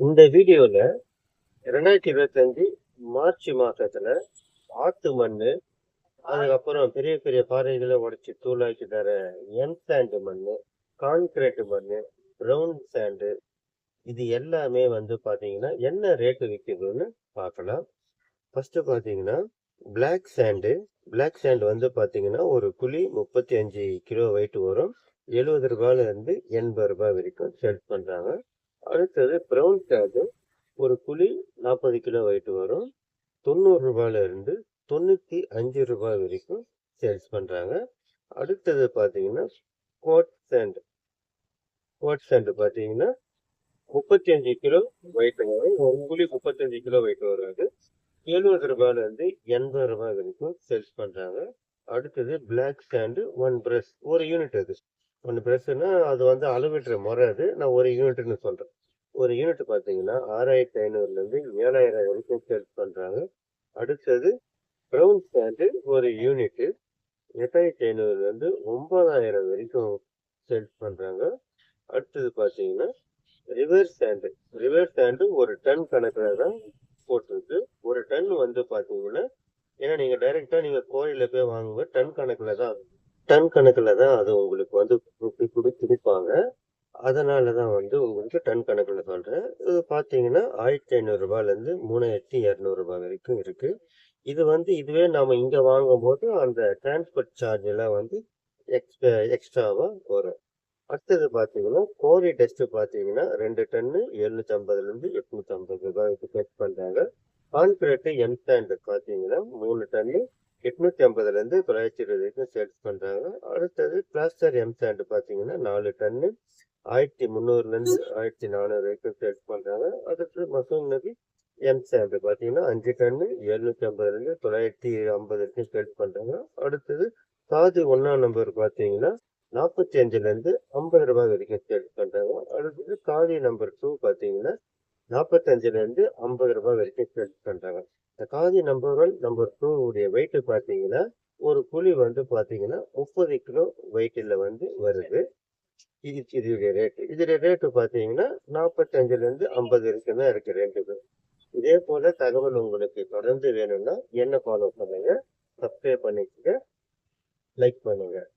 இந்த வீடியோல ரெண்டாயிரத்தி இருபத்தஞ்சு மார்ச் மாசத்துல ஆத்து மண்ணு அதுக்கப்புறம் பெரிய பெரிய பாறைகளை உடைச்சி தூளாக்கி தர எம் சாண்டு மண்ணு கான்கிரீட் மண்ணு ப்ரௌன் சாண்டு இது எல்லாமே வந்து பார்த்தீங்கன்னா என்ன ரேட்டு விற்கிதுன்னு பார்க்கலாம் ஃபர்ஸ்ட் பார்த்தீங்கன்னா பிளாக் சாண்டு பிளாக் சாண்ட் வந்து பார்த்தீங்கன்னா ஒரு குழி முப்பத்தி அஞ்சு கிலோ வெயிட் வரும். எழுபது ரூபாயிலேருந்து எண்பது ரூபாய் வரைக்கும் சேல் பண்ணுறாங்க அடுத்தது ப்ரௌன் சாண்டு ஒரு குழி நாற்பது கிலோ வெயிட் வரும். தொண்ணூறு ரூபாயில தொண்ணூற்றி அஞ்சு ரூபாய் வரைக்கும் சேல்ஸ் பண்ணுறாங்க அடுத்தது பார்த்தீங்கன்னா கோட் சேண்டு கோட் சேண்டு பார்த்தீங்கன்னா முப்பத்தி அஞ்சு கிலோ வெயிட் வரும். ஒரு குழி முப்பத்தஞ்சு கிலோ வெயிட் வராது. எழுபது ரூபாயிலேருந்து எண்பது ரூபாய் வரைக்கும் சேல்ஸ் பண்ணுறாங்க அடுத்தது பிளாக் சாண்டு ஒன் பிரஷ் ஒரு யூனிட் அது. ஒன்று பிரஷ்னா அது வந்து அளவிடுற முறை அது. நான் ஒரு யூனிட்னு சொல்கிறேன் ஒரு யூனிட் பார்த்தீங்கன்னா ஆறாயிரத்தி ஐநூறுலேருந்து ஏழாயிரம் வரைக்கும் சேல்ஸ் பண்ணுறாங்க அடுத்தது ப்ரௌன் சாண்டு ஒரு யூனிட்டு எட்டாயிரத்தி ஐநூறுலேருந்து ஒம்பதாயிரம் வரைக்கும் சேல்ஸ் பண்ணுறாங்க அடுத்தது பார்த்தீங்கன்னா ரிவர் சாண்டு ரிவர் சாண்டு ஒரு டன் கணக்கில் தான் போட்டிருக்கு. ஒரு டன் வந்து பார்த்தீங்கன்னா ஏன்னா நீங்கள் டைரெக்டாக நீங்கள் கோயிலில் போய் வாங்கும்போது டன் கணக்கில் தான் டன் கணக்கில் தான் அது உங்களுக்கு வந்து குடுப்பி கொடுப்பாங்க அதனால தான் வந்து உங்களுக்கு டன் கணக்கில் சொல்கிறேன் இது பார்த்தீங்கன்னா ஆயிரத்தி ஐநூறுரூபாலேருந்து மூணாயிரத்தி இரநூறுபா வரைக்கும் இருக்குது இது வந்து இதுவே நாம் இங்கே வாங்கும்போது அந்த டிரான்ஸ்போர்ட் சார்ஜ் எல்லாம் வந்து எக்ஸ்ட்ரா எக்ஸ்ட்ராவாக வரும். அடுத்தது பார்த்தீங்கன்னா கோரி டெஸ்ட் பார்த்தீங்கன்னா ரெண்டு டன்னு எழுநூற்றம்பதுலேருந்து எட்நூற்றம்பது ரூபாய்க்கு செக் பண்ணுறாங்க கான்கிரீட்டு எம் ஸ்டாண்டு பார்த்தீங்கன்னா மூணு டன்னு எட்நூத்தி ஐம்பதுல இருந்து தொள்ளாயிரத்தி இருபது வரைக்கும் சேல்ஸ் பண்றாங்க. அடுத்தது பிளாஸ்டர் எம் ஸ்டாண்ட் பார்த்தீங்கன்னா நாலு டன்னு ஆயிரத்தி முந்நூறுல இருந்து ஆயிரத்தி நானூறு வரைக்கும் சேல்ஸ் பண்றாங்க. அடுத்து மசூன் நபி எம் ஸ்டாண்ட் பார்த்தீங்கன்னா அஞ்சு டன்னு எழுநூத்தி ஐம்பதுல இருந்து தொள்ளாயிரத்தி ஐம்பது வரைக்கும் சேல்ஸ் பண்றாங்க. அடுத்தது சாதி ஒன்னாம் நம்பர் பார்த்தீங்கன்னா நாற்பத்தி அஞ்சுல இருந்து ஐம்பது ரூபாய் வரைக்கும் சேல்ஸ் பண்றாங்க. அடுத்தது காதி நம்பர் டூ பார்த்தீங்கன்னா நாற்பத்தஞ்சுல இருந்து ஐம்பது ரூபாய் வரைக்கும் சேல்ஸ் பண்றாங்க. இந்த காதி நம்பர் ஒன் நம்பர் டூ உடைய வெயிட் பார்த்தீங்கன்னா ஒரு குழி வந்து பார்த்தீங்கன்னா முப்பது கிலோ வெயிட்டில் வந்து வருது. இது இதோடைய ரேட்டு இதோடைய ரேட்டு பார்த்தீங்கன்னா நாற்பத்தஞ்சுலேருந்து ஐம்பது வரைக்கும் தான் இருக்கு ரெண்டுக்கு இதே போல் தகவல் உங்களுக்கு தொடர்ந்து வேணும்னா என்ன ஃபாலோ பண்ணுங்கள் சப்ஸ்கிரைப் பண்ணிக்கோங்க லைக் பண்ணுங்கள்